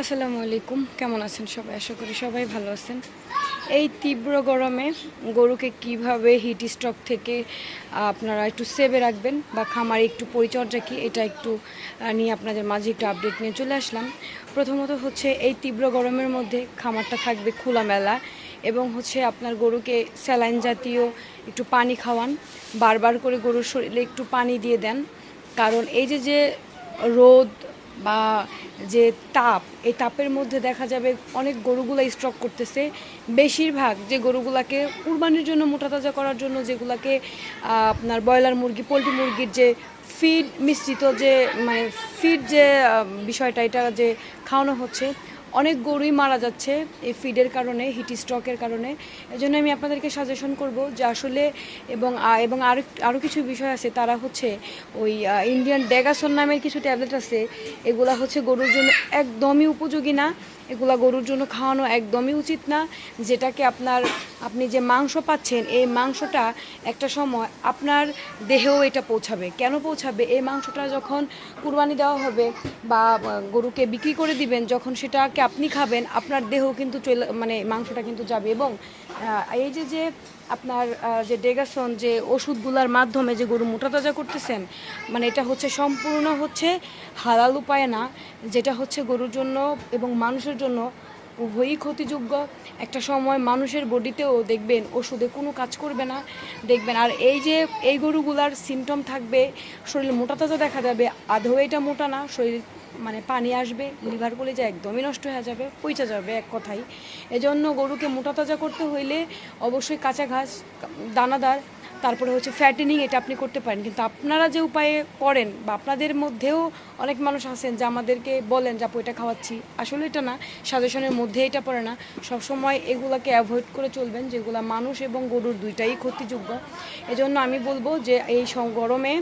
আসসালামু আলাইকুম। কেমন আছেন সবাই? আশা করি সবাই ভালো আছেন। এই তীব্র গরমে গরুকে কীভাবে হিট স্ট্রোক থেকে আপনারা একটু সেভে রাখবেন বা খামারে একটু পরিচর্যা কি, এটা একটু নিয়ে আপনাদের মাঝে একটু আপডেট নিয়ে চলে আসলাম। প্রথমত হচ্ছে এই তীব্র গরমের মধ্যে খামারটা থাকবে খোলামেলা এবং হচ্ছে আপনার গরুকে স্যালাইন জাতীয় একটু পানি খাওয়ান। বারবার করে গরুর শরীরে একটু পানি দিয়ে দেন। কারণ এই যে যে রোদ বা যে তাপ, এই তাপের মধ্যে দেখা যাবে অনেক গরুগুলা স্ট্রক করতেছে। বেশিরভাগ যে গরুগুলাকে কুরবানির জন্য মোটা তাজা করার জন্য যেগুলাকে আপনার ব্রয়লার মুরগি, পোলট্রি মুরগির যে ফিড মিশ্রিত যে মানে ফিড যে বিষয়টা, এটা যে খাওয়ানো হচ্ছে অনেক গরুই মারা যাচ্ছে এই ফিডের কারণে হিট স্ট্রোকের কারণে। এই জন্য আমি আপনাদেরকে সাজেশন করব যে আসলে এবং এবং আরও আরও কিছু বিষয় আছে। তারা হচ্ছে ওই ইন্ডিয়ান ডেগাসন নামের কিছু ট্যাবলেট আছে। এগুলা হচ্ছে গরুর জন্য একদমই উপযোগী না। এগুলা গরুর জন্য খাওয়ানো একদমই উচিত না। যেটাকে আপনার, আপনি যে মাংস পাচ্ছেন, এই মাংসটা একটা সময় আপনার দেহেও এটা পৌঁছাবে। কেন পৌঁছাবে? এই মাংসটা যখন কুরবানি দেওয়া হবে বা গরুকে বিক্রি করে দিবেন, যখন সেটাকে আপনি খাবেন, আপনার দেহ কিন্তু চলে মানে মাংসটা কিন্তু যাবে এবং এই যে যে আপনার যে ডেগাসন, যে ওষুধগুলোর মাধ্যমে যে গরু মোটা তাজা করতেছেন মানে এটা হচ্ছে সম্পূর্ণ হচ্ছে হালাল উপায় না। যেটা হচ্ছে গরুর জন্য এবং মানুষের জন্য উভয়ই ক্ষতিযোগ্য। একটা সময় মানুষের বডিতেও দেখবেন ওষুধে কোনো কাজ করবে না। দেখবেন আর এই যে, এই গরুগুলার সিমটম থাকবে, শরীরে মোটা তাজা দেখা যাবে, আদৌ এটা মোটা না, শরীর মানে পানি আসবে, লিভার যে একদমই নষ্ট হয়ে যাবে, পইচা যাবে এক কথাই এজন্য গরুকে মোটা তাজা করতে হইলে অবশ্যই কাঁচা ঘাস, দানাদার তারপরে হচ্ছে ফ্যাটেনিং এটা আপনি করতে পারেন। কিন্তু আপনারা যে উপায়ে করেন বা আপনাদের মধ্যেও অনেক মানুষ আছেন যে আমাদেরকে বলেন যে, আপু, এটা খাওয়াচ্ছি। আসলে এটা না, সাজেশনের মধ্যে এটা পড়ে না। সবসময় এগুলাকে অ্যাভয়েড করে চলবেন, যেগুলা মানুষ এবং গরুর দুইটাই ক্ষতিযোগ্য। এজন্য আমি বলব যে, এই গরমে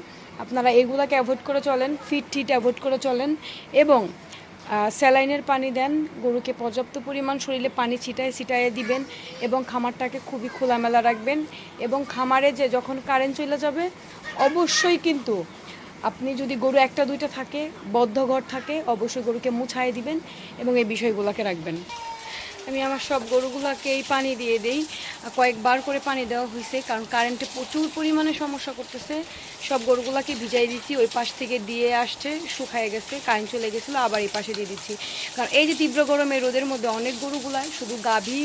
আপনারা এগুলাকে অ্যাভয়েড করে চলেন ফিট টিট অ্যাভয়েড করে চলেন এবং স্যালাইনের পানি দেন, গরুকে পর্যাপ্ত পরিমাণ শরীরে পানি ছিটায় ছিটায় দিবেন এবং খামারটাকে খুবই খোলামেলা রাখবেন এবং খামারে যে যখন কারেন্ট চলে যাবে, অবশ্যই কিন্তু আপনি যদি গরু একটা দুইটা থাকে, বদ্ধ ঘর থাকে, অবশ্যই গরুকে মুছায় দিবেন এবং এই বিষয়গুলোকে রাখবেন। আমি আমার সব গরুগুলোকেই পানি দিয়ে দেই। কয়েকবার করে পানি দেওয়া হয়েছে কারণ কারেন্টে প্রচুর পরিমাণে সমস্যা করতেছে। সব গরুগুলোকে ভিজাই দিচ্ছি ওই পাশ থেকে দিয়ে আসছে, শুকায় গেছে কারেন্ট চলে গেছিল, আবার এই পাশে দিয়ে দিচ্ছি। কারণ এই যে তীব্র গরমে রোদের মধ্যে অনেক গরুগুলাই শুধু গাভী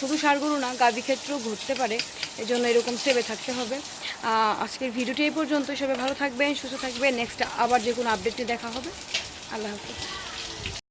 শুধু সার গরু না, গাভী ক্ষেত্রেও ঘটতে পারে। এই জন্য এরকম সেবে থাকতে হবে। আজকের ভিডিওটি এই পর্যন্ত সবাই ভালো থাকবেন, সুস্থ থাকবেন। নেক্সট আবার যে কোনো আপডেটটি দেখা হবে। আল্লাহ হাফিজ।